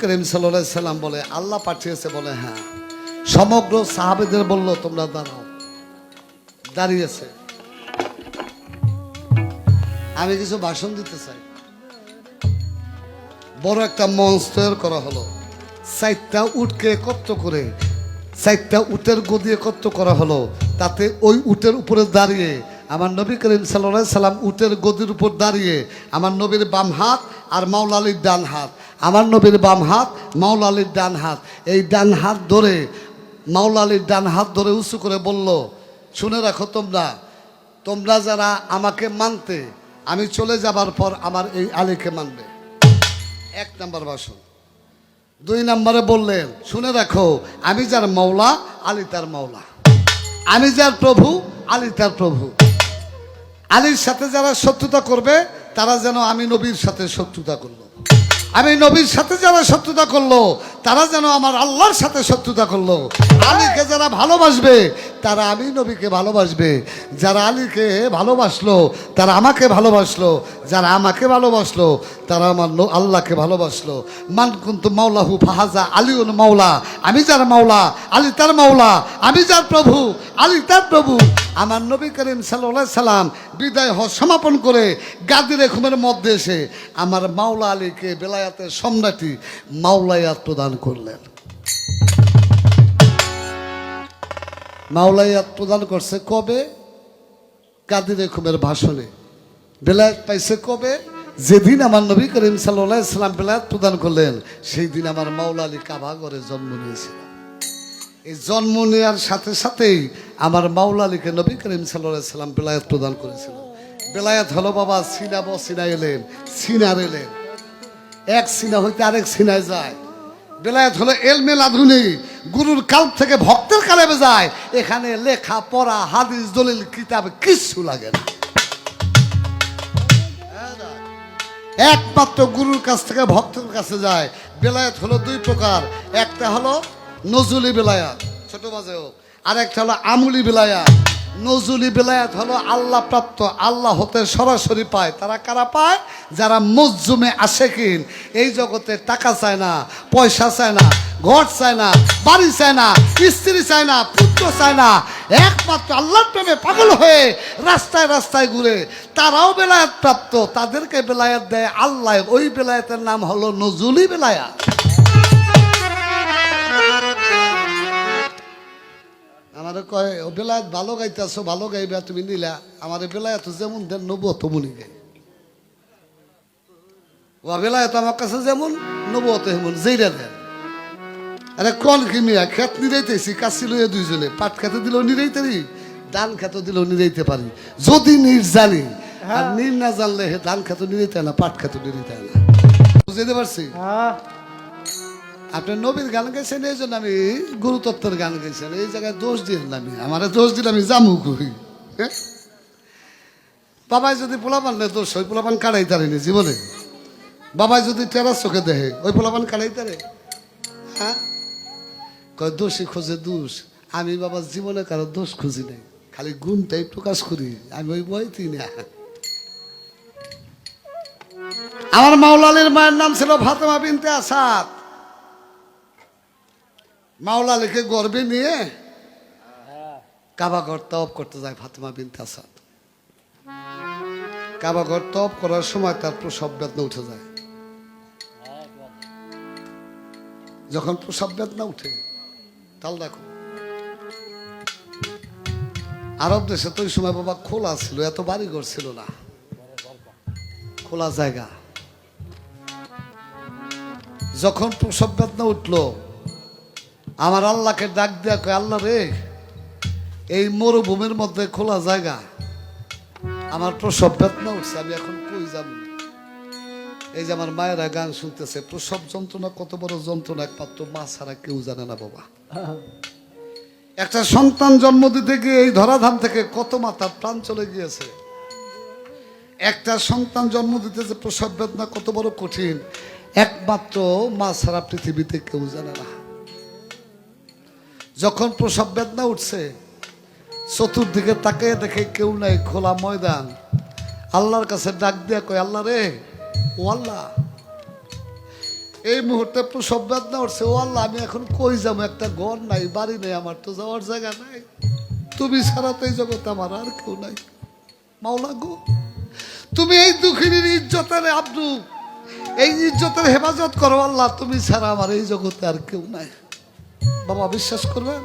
করিম সাল্লাম বলে, আল্লাহ পাঠিয়েছে বলে হ্যাঁ। সমগ্র সাহাবেদের বলল, তোমরা দাঁড়াও। দাঁড়িয়েছে। আমি কিছু ভাষণ দিতে চাই। বড় একটা মঞ্চ তৈরি করা হলো। চারটা উটকে একত্র করে, চারটা উটের গদি একত্র করা হলো। তাতে ওই উটের উপরে দাঁড়িয়ে আমার নবী করিম সাল্লাহ সাল্লাম উটের গদির উপর দাঁড়িয়ে আমার নবীর বাম হাত আর মাওলা আলীর ডান হাত। আমার নবীর বাম হাত মাওলা আলীর ডান হাত। এই ডান হাত ধরে মাওলা আলীর ডান হাত ধরে উঁচু করে বলল, শুনে রাখো তোমরা তোমরা যারা আমাকে মানতে, আমি চলে যাবার পর আমার এই আলীকে মানবে। এক নাম্বার ভাষণ। দুই নম্বরে বললেন, শুনে রাখো, আমি যার মৌলা আলী তার মৌলা আমি যার প্রভু, আলী তার প্রভু। আলীর সাথে যারা শত্রুতা করবে, তারা যেন আমি নবীর সাথে শত্রুতা করল। আমি নবীর সাথে যারা শত্রুতা করল, তারা যেন আমার আল্লাহর সাথে শত্রুতা করল। আলীকে যারা ভালোবাসবে, তারা আমি নবীকে ভালোবাসবে। যারা আলীকে ভালোবাসলো, তারা আমাকে ভালোবাসলো। যারা আমাকে ভালোবাসলো, তারা আমার আল্লাহকে ভালোবাসলো। মান কিন্তু মাওলাহু ফাহাজা আলীউল মাওলা, আমি যার মাওলা, আলী তার মাওলা, আমি যার প্রভু, আলী তার প্রভু। আমার নবী করিম সাল্লাহ সাল্লাম বিদায় হ সমাপন করে গাদির এখমের মধ্যে এসে আমার মাওলা আলীকে বেলায়াতের সম্রাটি মাওলায়াত প্রদান করলেন। মাওলায়াত প্রদান করছে কবে? কাদির এখমের ভাষণে। বেলায়াত পাইছে কবে? যেদিন আমার নবী করিম সাল্লাহ সাল্লাম বেলায়াত প্রদান করলেন, সেই দিন আমার মাওলা আলী কাবাগরে জন্ম নিয়েছিল এই জন্ম নেওয়ার সাথে সাথেই আমার মাওলা আলীকে নবী করিম সাল্লাম বেলায়াত প্রদান করেছিল। বেলায়াত হলো বাবা সিনা ব সিনা এলেন, সিনার এলেন। এক সিনা হইতে আরেক সিনায় যায়। বেলায়েত হলো এলমেল আধুনিক গুরুর কাল থেকে ভক্তের কালেবে যায়। এখানে লেখা, পড়া, হাদিস, দলিল, কিতাব কিচ্ছু লাগে না। একমাত্র গুরুর কাছ থেকে ভক্তের কাছে যায়। বেলায়েত হলো দুই প্রকার। একটা হলো নজরুলি বেলায়াত ছোট মাঝে হোক। আর একটা হলো আমুলি বেলায়াত নজরুলি বেলায়াত হলো আল্লাহ প্রাপ্ত, আল্লাহ হতে সরাসরি পায়। তারা কারা পায়? যারা মজজুমে আশেকিন এই জগতে টাকা চায় না, পয়সা চায় না, ঘর চায় না, বাড়ি চায় না, স্ত্রী চায় না, পুত্র চায় না। একমাত্র আল্লাহর প্রেমে পাগল হয়ে রাস্তায় রাস্তায় ঘুরে তারাও বেলায়াত প্রাপ্ত। তাদেরকে বেলায়াত দেয় আল্লাহ। ওই বেলায়াতের নাম হলো নজরুলি বেলায়াত আমার কয় ও বেলায়াত ভালো গাইতেছো ভালো গাইবা তুমি নিলা। আমার বেলায়াত যেমন দেন নবো তেমনই গাই ও বেলায়াত আমার কাছে যেমন নবো তেমন যেইরা দেন। আরে কল কিমিয়া খেত নিরাইতেছি কাশি লইয়া দুইজনে পাট খেতে দিলেও নিরাইতারি ধান খেত দিলেও নিরাইতে পারি। যদি নির জানি আর নির না জানলে হে ধান খেত নিরাইতে না পাট খেত নিরাইতে না। বুঝতে পারছি? হ্যাঁ। আপনি নবীর গান গাইছেন, এই জন্য আমি গুরুতত্ত্বের গান গাইছেন এই জায়গায় দোষ দিন আমি। আমার দোষ দিলে আমি জামু কই? হ্যাঁ? বাবাই যদি পোলাপান নেই দোষ ওই পোলাপান কাড়াই তারেনি জীবনে। বাবাই যদি টেরাস চোখে দেহে ওই পোলাপান কাড়াই তারে। হ্যাঁ? কয়, দোষী খোঁজে দোষ। আমি বাবা জীবনে কারও দোষ খুঁজি নাই। খালি গুণটাই প্রকাশ করি। আমি ওই বইতেই না। আমার মাওলালির মায়ের নাম ছিল ফাতেমা বিনতে আসাদ। মাওলা লিখে গর্বে নিয়ে কাবাঘর তপ করতে যায় ফাতেমা বিনতে আসাদ। কাবাঘর তপ করার সময় তার প্রসব বেদনা উঠে যায়। যখন প্রসব বেদনা উঠে তাল দেখো। আরব দেশে তো ওই সময় বাবা খোলা ছিল এত বাড়ি ঘর ছিল না। খোলা জায়গা। যখন প্রসব বেদনা উঠল আমার আল্লাহকে ডাক দেয়া কয়, আল্লাহ রে, এই মরুভূমির মধ্যে খোলা জায়গা। আমার প্রসব বেদনা উঠছে, আমি এখন কই যাব? এই যে আমার মায়েরা গান শুনতেছে, প্রসব যন্ত্রণা কত বড় যন্ত্রণা, একমাত্র মা ছাড়া কেউ জানে না বাবা। একটা সন্তান জন্ম দিতে গিয়ে এই ধরাধাম থেকে কত মাতার প্রাণ চলে গিয়েছে। একটা সন্তান জন্ম দিতে যে প্রসব বেদনা কত বড় কঠিন, একমাত্র মা ছাড়া পৃথিবীতে কেউ জানে না। যখন প্রসব বেদনা উঠছে, চতুর্দিকে তাকে দেখে কেউ নাই, খোলা ময়দান। আল্লাহর কাছে ডাক দিয়া কয়, আল্লাহ রে, ও আল্লাহ, এই মুহূর্তে প্রসব বেদনা উঠছে, ও আল্লাহ, আমি এখন কই যাব? একটা ঘর নাই, বাড়ি নেই, আমার তো যাওয়ার জায়গা নাই। তুমি ছাড়া তো এই জগতে আমার আর কেউ নাই। মাওলা গো, তুমি এই দুঃখিনীর ইজ্জতের আব্দু এই ইজ্জতের হেফাজত করো আল্লাহ, তুমি ছাড়া আমার এই জগতে আর কেউ নাই। বাবা বিশ্বাস করবেন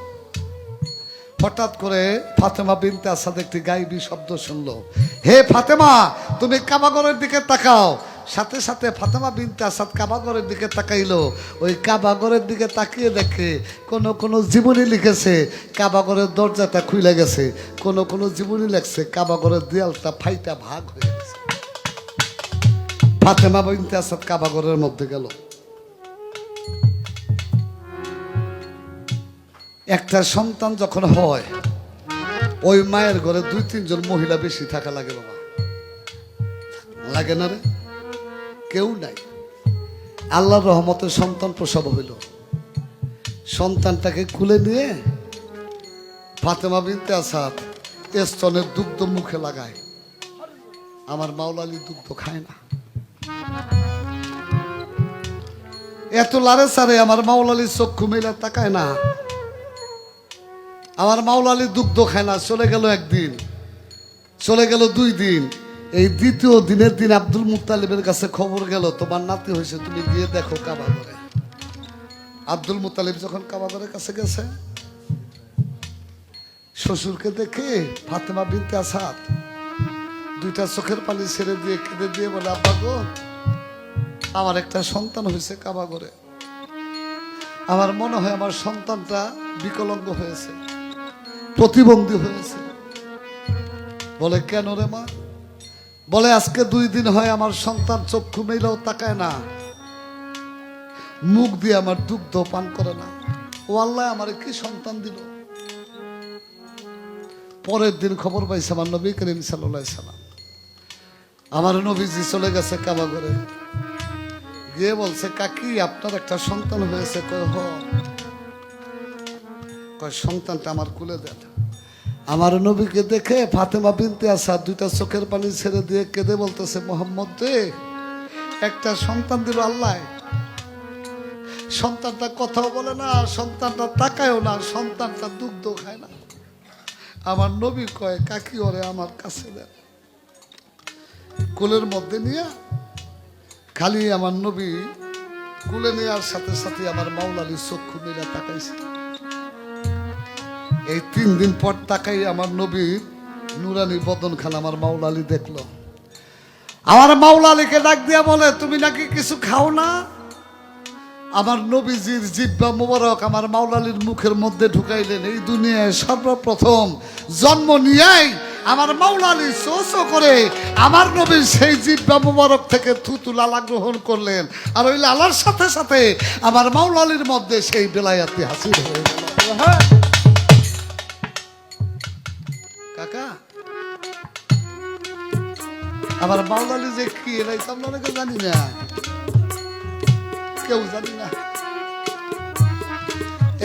হঠাৎ করে ফাতেমা বিনতে আসাদ একটি গাইবি শব্দ শুনলো। হে ফাতেমা, তুমি কাবাগরের দিকে তাকাও। সাথে সাথে ফাতেমা বিনতে আসাদ কাবাগরের দিকে তাকাইলো। ওই কাবাগরের দিকে তাকিয়ে দেখে কোন কোন জীবনী লিখেছে, কাবাগরের দরজাটা খুলে গেছে। কোন কোন জীবনী লেখছে, কাবাগরের দেয়ালটা ফাইটা ভাগ হয়ে গেছে। ফাতেমা বিনতে আসাদ কাবাগরের মধ্যে গেল। একটা সন্তান যখন হয়, ওই মায়ের ঘরে দুই, তিনজন মহিলা বেশি থাকা লাগে বাবা। লাগে না রে? কেউ নাই। আল্লাহর রহমতে সন্তান প্রসব হইল। সন্তানটাকে খুলে নিয়ে ফাতেমা বিনতে আসাদ স্তনের দুগ্ধ মুখে লাগায়। আমার মাওলালি দুগ্ধ খায় না। এত লারে সারে আমার মাওলালি চক্ষু মেলা তাকায় না। আমার মাওলালি দুগ্ধ খায় না, চলে গেল একদিন। চলে গেল দুই দিন। এই দ্বিতীয় দিনের দিন আব্দুল মুতালিবের কাছে খবর গেল, তোমার নাতি হয়েছে, তুমি গিয়ে দেখো কাবাগরে আব্দুল মুতালিব যখন কাবাগরের কাছে গেছে, শ্বশুরকে দেখে ফাতেমা বিনতে আসাদ, দুইটা চোখের পানি ছেড়ে দিয়ে কেঁদে দিয়ে বলে, আব্বা গো, আমার একটা সন্তান হয়েছে কাবাগরে আমার মনে হয় আমার সন্তানটা বিকলঙ্গ হয়েছে। প্রতিবন্ধী হয়েছে। বলে, কেন রে মা? বলে, আজকে দুই দিন হয় আমার সন্তান চক্ষু মেলেও তাকায় না। মুখ দিয়ে আমার দুগ্ধ পান করে না। ও আল্লাহ, আমার কি সন্তান দিল? পরের দিন খবর পাইছে আমার নবী করিম সাল্লাম। আমার নবীজি চলে গেছে কাবা করে গিয়ে বলছে, কাকি, আপনার একটা সন্তান হয়েছে। কয়, হ। সন্তানটা আমার কুলে দেন। আমার নবীকে দেখে ফাতেমা বিনতে আসা দুইটা চোখের পানি ছেড়ে দিয়ে কেঁদে বলতেছে, মোহাম্মদ রে, একটা সন্তান দিল আল্লাহ। সন্তানটা কথাও বলে না, সন্তানটা তাকায়ও না, সন্তানটা দুগ্ধ খায় না। আমার নবী কয়, কাকি ওরে আমার কাছে দেন কোলের মধ্যে নিয়ে, খালি আমার নবী কুলে নেওয়ার সাথে সাথে আমার মাওলালি চক্ষু মেলা তাকাইছে। এই তিন দিন পর তাকাই আমার নবীর নুরানি বদন খান, আমার মাওলালি দেখল। আমার মাওলালিকে ডাক দিয়া বলে, তুমি নাকি কিছু খাও না? আমার নবীজির জিব্বা মোবারক আমার মাওলালির মুখের মধ্যে ঢুকাইলেন, এই দুনিয়ায় সর্বপ্রথম জন্ম নিয়েই আমার মাওলালি সো করে আমার নবীর সেই জিব্বা মোবারক থেকে থুতু লালা গ্রহণ করলেন। আর ওই লালার সাথে সাথে আমার মাওলালির মধ্যে সেই বেলায়াতি হাসিল হয়ে গেল। আমার মাওলালি যে কি এলাই তো আমরা অনেকে জানি না। কেউ জানি না।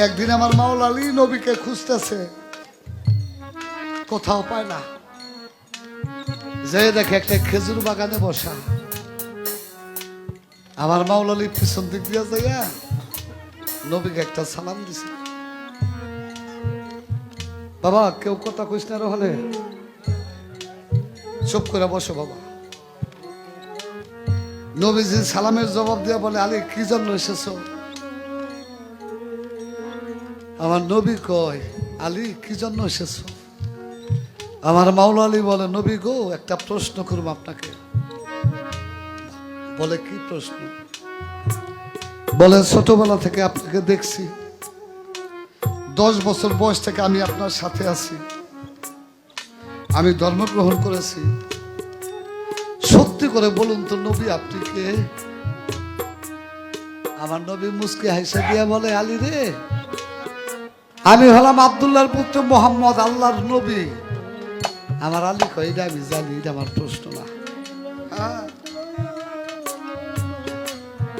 একদিন আমার মাওলালি নবীকে খুঁজতেছে, কোথাও পায় না। যে দেখে একটা খেজুর বাগানে বসা। আমার মাওলালি পিছন দিক দিয়ে যাইয়া নবীকে একটা সালাম দিছে। বাবা, কেউ কথা কইস না হলে। চুপ করে বসো বাবা। নবীজি সালামের জবাব দিয়ে বলে, আলী, কি জন্য এসেছ? আমার নবী কয়, আলী, কি জন্য এসেছ? আমার মাওলা আলী বলে, নবী গো, একটা প্রশ্ন করব আপনাকে। বলে, কি প্রশ্ন? বলে, ছোটবেলা থেকে আপনাকে দেখছি। দশ বছর বয়স থেকে আমি আপনার সাথে আছি। আমি ধর্মগ্রহণ করেছি। সত্যি করে বলুন তো, নবী আপনি কে? আমার নবী মুসকে হাইসা দিয়া বলে, আলী রে, আমি হলাম আবদুল্লাহর পুত্র মোহাম্মদ, আল্লাহর নবী। আমার আলী কয়, এটা আমি জানি, এটা আমার প্রশ্ন না। হ্যাঁ।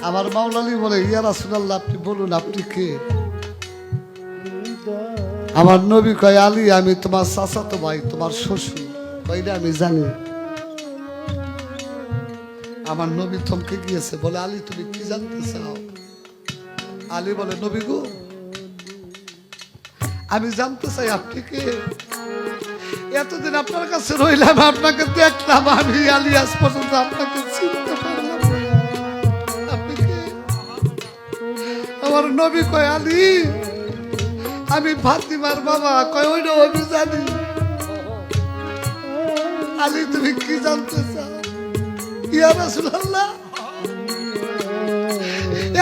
আমার মাওলালি বলে, ইয়া রাসুলাল্লাহ, আপনি বলুন, আপনি কে? আমার নবী কয়, আলী, আমি তোমার চাচাতো ভাই, তোমার শ্বশুর। কয়টা আমি জানি। আমার নবী থমকে গিয়েছে, বলে, আলী, তুমি কি জানতে চাও? আলী বলে, নবী গো, আমি জানতে চাই আপনি কে? এতদিন আপনার কাছে রইলাম, আপনাকে দেখলাম আমি, আলী, আজ পর্যন্ত আপনাকে চিনতে পারলাম আপনি কে? আমার নবী কয়, আলী, আমি ফাতিমার বাবা। কয় ওইটা আমি জানি। আলী, তুমি কি জানতে চাও?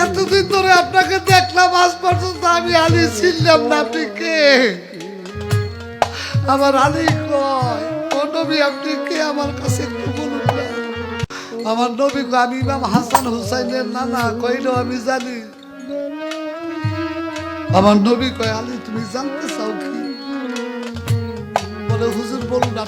এতদিন ধরে আপনাকে দেখলাম, আজ পর্যন্ত আমি আলী ছিলাম না, আপনি কে? আমার আলী কয় আপনি কে? আমার কাছে বলুন আমার নবী আমি ইমাম হাসান হুসাইনের নানা, কইলো, আমি জানি। আমার নবী কয়, আলী, তুমি জানতে চাও কি? বলে, হুজুর, বলুন